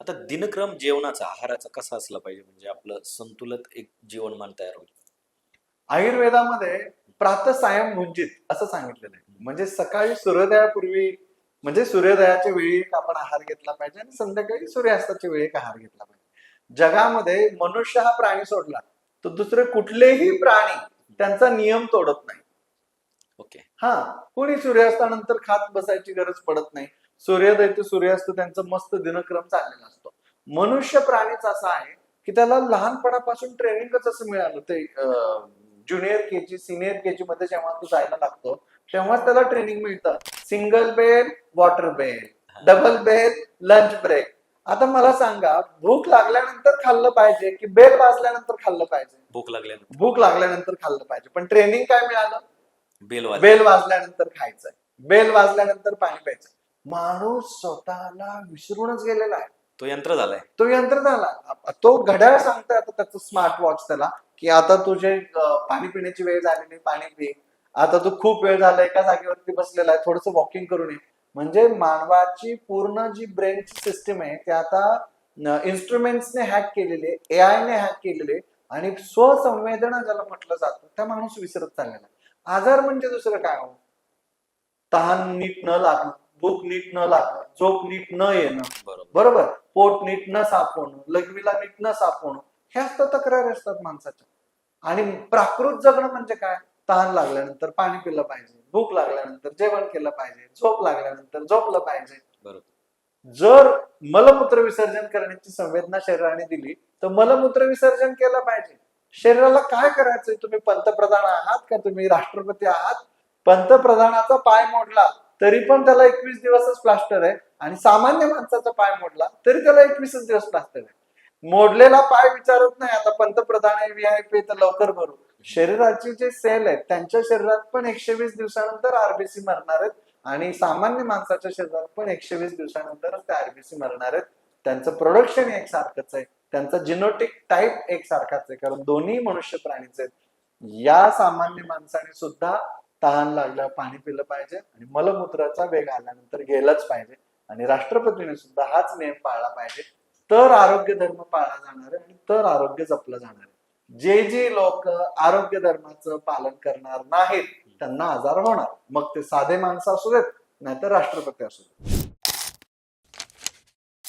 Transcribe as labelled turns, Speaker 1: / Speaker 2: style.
Speaker 1: आता दिनक्रम जेवणाचा आहाराचा कसा असला पाहिजे? म्हणजे आपलं संतुलित एक जीवनमान तयार होईल.
Speaker 2: आयुर्वेदामध्ये प्रात सायं भुंजित असं सांगितलेलं आहे. म्हणजे सकाळी सूर्योदयापूर्वी म्हणजे सूर्योदयाच्या वेळी एक आपण आहार घेतला पाहिजे आणि संध्याकाळी सूर्यास्ताच्या वेळी एक आहार घेतला पाहिजे. जगामध्ये मनुष्य हा प्राणी सोडला तर दुसरे कुठलेही प्राणी त्यांचा नियम तोडत नाही.
Speaker 1: ओके.
Speaker 2: हा कोणी सूर्यास्तानंतर खात बसायची गरज पडत नाही. सूर्योदय ते सूर्यास्त त्यांचं मस्त दिनक्रम चाललेला असतो. मनुष्य प्राणीच असा आहे की त्याला लहानपणापासून ट्रेनिंगच असं मिळालं. ते junior K G senior K जी मध्ये जेव्हा तू जायला लागतो तेव्हा त्याला ट्रेनिंग मिळतं. Single bell water bell double bell lunch break आता मला सांगा भूक लागल्यानंतर खाल्लं पाहिजे की बेल वाजल्यानंतर खाल्लं पाहिजे?
Speaker 1: भूक लागल्यानंतर.
Speaker 2: भूक लागल्यानंतर खाल्लं पाहिजे. पण ट्रेनिंग काय मिळालं?
Speaker 1: बेल.
Speaker 2: बेल वाजल्यानंतर खायचंय. बेल वाजल्यानंतर पाणी प्यायचं माणूस स्वतःला विसरूनच गेलेला आहे.
Speaker 1: तो यंत्र झालाय.
Speaker 2: तो यंत्र झाला. तो घड्याळ सांगतोय आता त्याचं स्मार्ट वॉच त्याला की आता तुझे पाणी पिण्याची वेळ झालेली पाणी पी आता तू खूप वेळ झाला एका जागेवरती बसलेला आहे थोडस वॉकिंग करून ये म्हणजे मानवाची पूर्ण जी ब्रेनची सिस्टीम आहे ती आता इन्स्ट्रुमेंट्सने हॅक केलेली ए आय ने हॅक केलेली आणि स्वसंवेदना ज्याला म्हटलं जातं त्या माणूस विसरत चाललेला आहे. आजार म्हणजे दुसरं काय हो? तहान नीट न लागणं. भूक नीट न लागणं झोप नीट न येणं.
Speaker 1: बरोबर.
Speaker 2: पोट नीट न साफ होणं लघवीला नीट न साफ होणं ह्याच तर तक्रारी असतात माणसाच्या. आणि प्राकृत जगणं म्हणजे काय? तहान लागल्यानंतर पाणी पिलं पाहिजे भूक लागल्यानंतर जेवण केलं पाहिजे झोप लागल्यानंतर झोपलं पाहिजे.
Speaker 1: बरोबर.
Speaker 2: जर मलमूत्र विसर्जन करण्याची संवेदना शरीराने दिली तर मलमूत्र विसर्जन केलं पाहिजे. शरीराला काय करायचंय? तुम्ही पंतप्रधान आहात का? तुम्ही राष्ट्रपती आहात? पंतप्रधानाचा पाय मोडला. तरी पण त्याला एकवीस दिवसच प्लास्टर आहे. आणि सामान्य माणसाचा पाय मोडला तरी त्याला एकवीसच दिवस प्लास्टर आहे. मोडलेला पाय विचारत नाही. आता पंतप्रधान आहे व्ही आय पी तर लवकर भरू. शरीराचे जे सेल आहेत त्यांच्या शरीरात पण एकशे वीस दिवसानंतर आरबीसी मरणार आहेत. आणि सामान्य माणसाच्या शरीरात पण एकशे वीस दिवसानंतरच ते आरबीसी मरणार आहेत. त्यांचं प्रोडक्शन एकसारखंच आहे. त्यांचा जिनोटिक टाईप एकसारखाच आहे. कारण दोन्ही मनुष्य प्राणीच आहेत. या सामान्य माणसाने सुद्धा तहान लागलं पाणी पिलं पाहिजे आणि मलमूत्राचा वेग आल्यानंतर गेलाच पाहिजे. आणि राष्ट्रपतीने सुद्धा हाच नियम पाळला पाहिजे. तर आरोग्य धर्म पाळला जाणार आहे आणि तर आरोग्य जपलं जाणार आहे. जे जे लोक आरोग्य धर्माचं पालन करणार नाहीत त्यांना आजार होणार. मग ते साधे माणसं असू देत नाहीतर राष्ट्रपती असू देत.